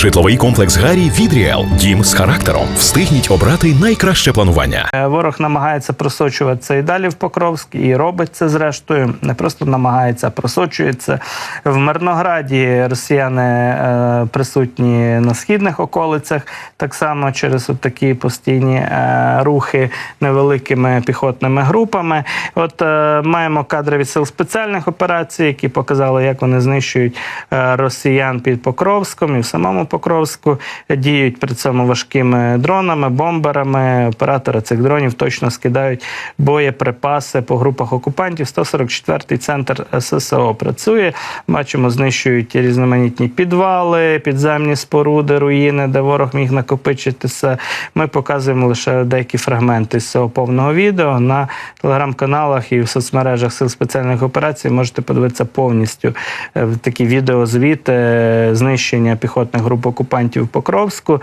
Житловий комплекс Гарі від Ріел. Дім з характером. Встигніть обрати найкраще планування. Е, Ворог намагається просочуватися і далі в Покровськ, і робить це зрештою. Не просто намагається, а просочується. В Мирнограді росіяни е, присутні на східних околицях, так само через такі постійні е, рухи невеликими піхотними групами. От маємо кадри від сил спеціальних операцій, які показали, як вони знищують росіян під Покровськом і в самому Покровську. Діють при цьому важкими дронами, бомберами. Оператори цих дронів точно скидають боєприпаси по групах окупантів. 144-й центр ССО працює. Бачимо, знищують різноманітні підвали, підземні споруди, руїни, де ворог міг накопичитися. Ми показуємо лише деякі фрагменти з цього повного відео на телеграм-каналах і в соцмережах сил спеціальних операцій. Можете подивитися повністю е, такі відеозвіти е, знищення піхотних груп окупантів в Покровську.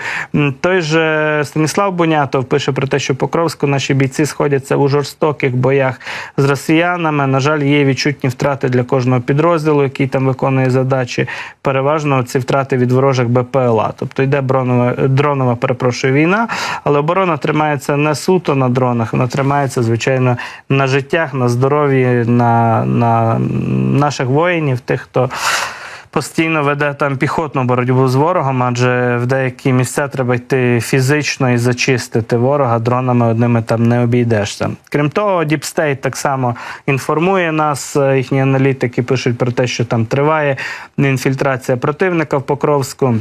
Той же Станіслав Бунятов пише про те, що в Покровську наші бійці сходяться у жорстоких боях з росіянами. На жаль, є відчутні втрати для кожного підрозділу, який там виконує задачі. Переважно ці втрати від ворожих БПЛА. Тобто йде бронова, дронова, перепрошую, війна, але оборона тримається не суто на дронах, вона тримається, звичайно, на життях, на здоров'ї, на, на наших воїнів, тих, хто постійно веде там піхотну боротьбу з ворогом, адже в деякі місця треба йти фізично і зачистити ворога. Дронами одними там не обійдешся. Крім того, Діпстейт так само інформує нас. е, Їхні аналітики пишуть про те, що там триває інфільтрація противника в Покровську.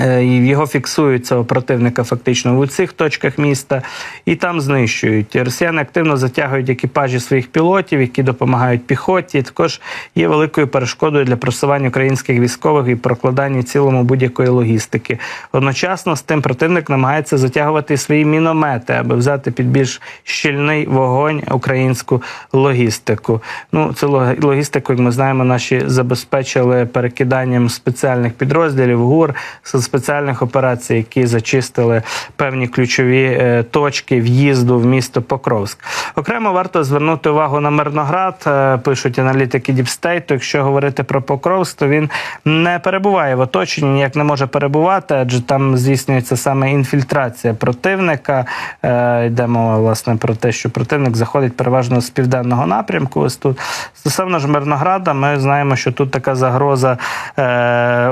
Е, його фіксують цього противника фактично у цих точках міста і там знищують. Росіяни активно затягують екіпажі своїх пілотів, які допомагають піхоті. Також є великою перешкодою для просування українських військових і прокладання цілому будь-якої логістики. Одночасно з тим противник намагається затягувати свої міномети, аби взяти під більш щільний вогонь українську логістику. Ну, цю лог- логістику, як ми знаємо, наші забезпечили перекиданням спеціальних підрозділів ГУР спеціальних операцій, які зачистили певні ключові е, точки в'їзду в місто Покровськ. Окремо варто звернути увагу на Мирноград. Е, Пишуть аналітики Діпстейту. Якщо говорити про Покровськ, то він не перебуває в оточенні, ніяк не може перебувати, адже там здійснюється саме інфільтрація противника. Е, Йде мова власне про те, що противник заходить переважно з південного напрямку. Ось тут стосовно ж Мирнограда, ми знаємо, що тут така загроза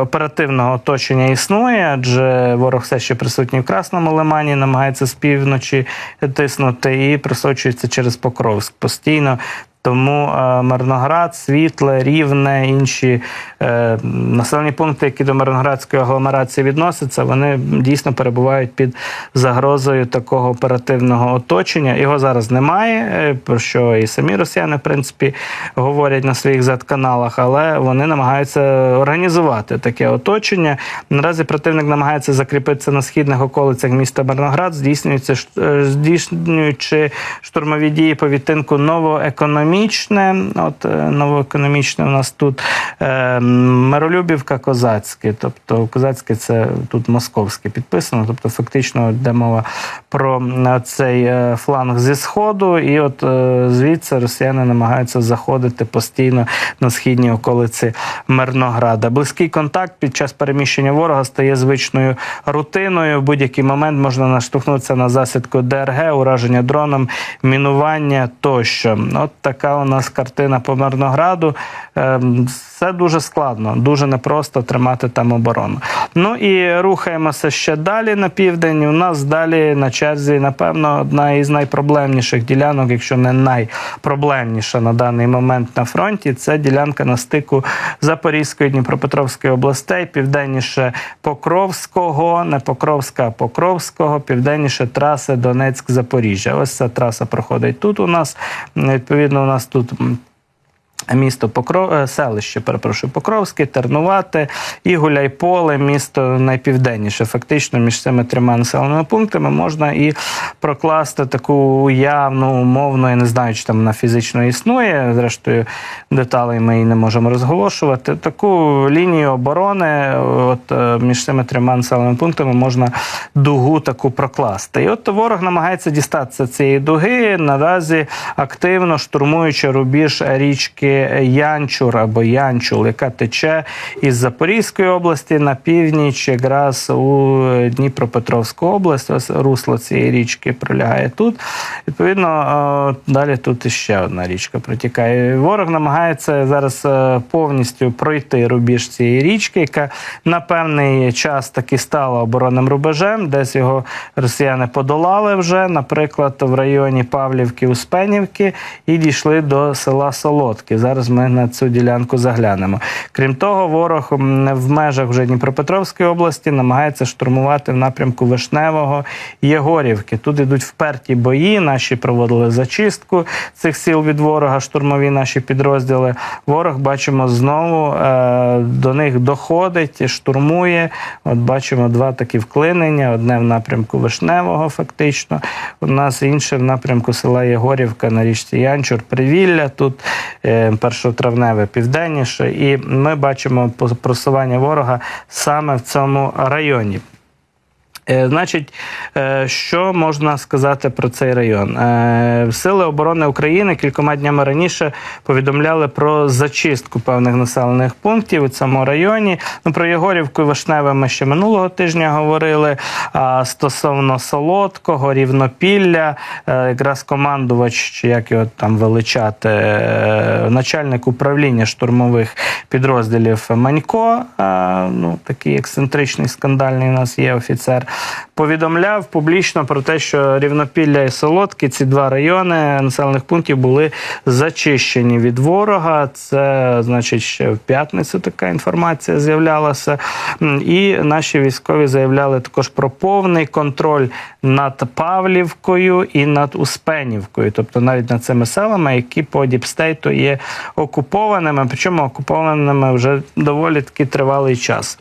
оперативного оточення існує, адже ворог все ще присутній в Красному Лимані, намагається з півночі тиснути і просочується через Покровськ постійно. Тому е, Мирноград, Світле, Рівне, інші е, населені пункти, які до Мирноградської агломерації відносяться, вони дійсно перебувають під загрозою такого оперативного оточення. Його зараз немає, е, про що і самі росіяни, в принципі, говорять на своїх Z-каналах, але вони намагаються організувати таке оточення. Наразі противник намагається закріпитися на східних околицях міста Мирноград, здійснюючи штурмові дії по відтинку новоекономічне. От е, новоекономічне у нас тут е, Миролюбівка, Козацьке. Тобто Козацьке це тут московське підписано. Тобто, фактично йде мова про цей е, фланг зі сходу, і от звідси росіяни намагаються заходити постійно на східні околиці Мирнограда. Близький контакт під час переміщення ворога стає звичною рутиною. В будь-який момент можна наштовхнутися на засідку ДРГ, ураження дроном, мінування тощо. От така у нас картина по Мирнограду. Ем, Все дуже складно, дуже непросто тримати там оборону. Ну і рухаємося ще далі на південь. У нас далі на черзі, напевно, одна із найпроблемніших ділянок, якщо не найпроблемніша на даний момент на фронті. Це ділянка на стику Запорізької Дніпропетровської областей, південніше Покровського, не Покровська, а Покровського, південніше траси Донецьк-Запоріжжя. Ось ця траса проходить тут. У нас відповідно, нас тут. Місто Покров... е, селище, перепрошую, Покровське, Тернувате і Гуляйполе, місто найпівденніше. Фактично, між цими трьома населеними пунктами можна і прокласти таку уявну, умовну, я не знаю, чи там вона фізично існує. Зрештою, деталей ми її не можемо розголошувати. Таку лінію оборони, от е, між цими трьома населеними пунктами можна дугу таку прокласти. І от ворог намагається дістатися цієї дуги наразі активно штурмуючи рубіж річки Янчур або Янчул, яка тече із Запорізької області на північ, якраз у Дніпропетровську область. Ось русло цієї річки пролягає тут. Відповідно, е, далі тут іще одна річка протікає. Ворог намагається зараз е, повністю пройти рубіж цієї річки, яка на певний час таки стала оборонним рубежем, десь його росіяни подолали вже, наприклад, в районі Павлівки, Успенівки, і дійшли до села Солодки. Зараз ми на цю ділянку заглянемо. Крім того, ворог в межах вже Дніпропетровської області намагається штурмувати в напрямку Вишневого Єгорівки. Тут ідуть вперті бої. Наші проводили зачистку цих сіл від ворога, штурмові наші підрозділи. Ворог бачимо знову е, до них доходить, штурмує. От бачимо два такі вклинення: одне в напрямку Вишневого, фактично. У нас інше в напрямку села Єгорівка на річці Янчур, Привілля. Тут е, першотравневе південніше. І ми бачимо просування ворога саме в цьому районі. Е, Значить, е, що можна сказати про цей район? Е, Сили оборони України кількома днями раніше повідомляли про зачистку певних населених пунктів у цьому районі. Ну про Єгорівку і Вишневе ми ще минулого тижня говорили. А стосовно Солодкого, Рівнопілля, якраз командувач, чи як його там величати, начальник управління штурмових підрозділів Манько, ну такий ексцентричний скандальний у нас є офіцер повідомляв публічно про те, що Рівнопілля і Солодки, ці два райони населених пунктів були зачищені від ворога. Це значить ще в п'ятницю така інформація з'являлася. І наші військові заявляли також про повний контроль над Павлівкою і над Успенівкою, тобто навіть над цими селами, які по Діпстейту є окупованими, причому окупованими вже доволі таки тривалий час.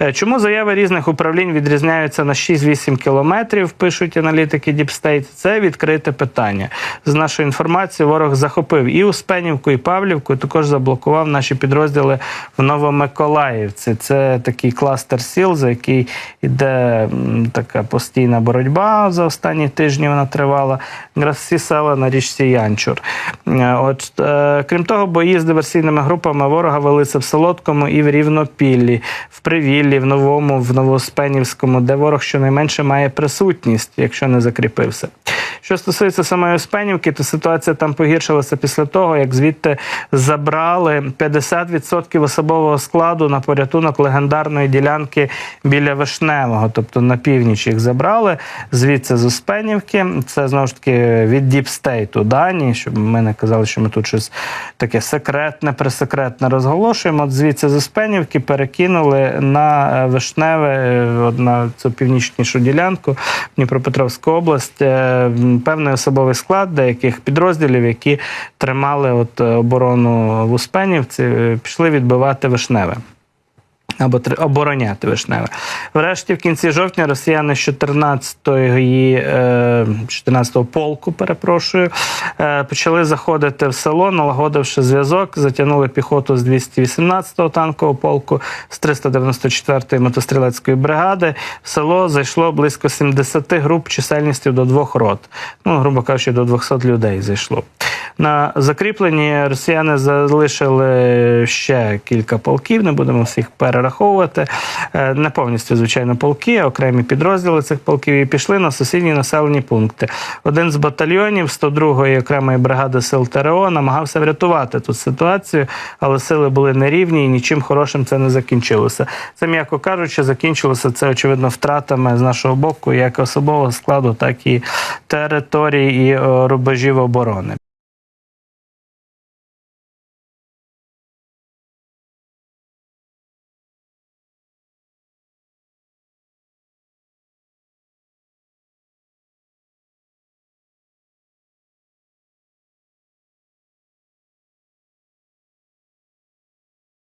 Е, Чому заяви різних управлінь відрізняються на 6-8 кілометрів, пишуть аналітики Діпстейт? Це відкрите питання. З нашої інформації ворог захопив і Успенівку, і Павлівку, і також заблокував наші підрозділи в Новомиколаївці. Це такий кластер сіл, за який йде така постійна боротьба за останні тижні. Вона тривала. Всі села на річці Янчур. Е, От е, крім того, бої з диверсійними групами ворога велися в Солодкому і в Рівнопіллі, в Привіллі, в Новому, в Новоспенівському, де ворог щонайменше має присутність, якщо не закріпився. Що стосується самої Успенівки, то ситуація там погіршилася після того, як звідти забрали 50% особового складу на порятунок легендарної ділянки біля Вишневого, тобто на північ їх забрали звідси з Успенівки. Це знову ж таки від Діпстейту дані, щоб ми не казали, що ми тут щось таке секретне, пресекретне розголошуємо. От звідси з Успенівки перекинули на е, Вишневе, е, на цю північнішу ділянку Дніпропетровську область. е, Певний особовий склад деяких підрозділів, які тримали от оборону в Успенівці, пішли відбивати Вишневе. Або обороняти вишневе. Врешті, в кінці жовтня, росіяни з 14-ї, е, 14-го полку, перепрошую, е, почали заходити в село, налагодивши зв'язок, затягнули піхоту з 218-го танкового полку, з 394-ї мотострілецької бригади. В село зайшло близько 70 груп чисельністю до двох рот. Ну, грубо кажучи, до 200 людей зайшло. На закріпленні росіяни залишили ще кілька полків, не будемо всіх перераховувати. Е, Не повністю, звичайно, полки, а окремі підрозділи цих полків і пішли на сусідні населені пункти. Один з батальйонів 102-ї окремої бригади сил ТРО намагався врятувати тут ситуацію, але сили були нерівні і нічим хорошим це не закінчилося. Це, м'яко кажучи, закінчилося це, очевидно, втратами з нашого боку, як особового складу, так і територій і е, рубежів оборони.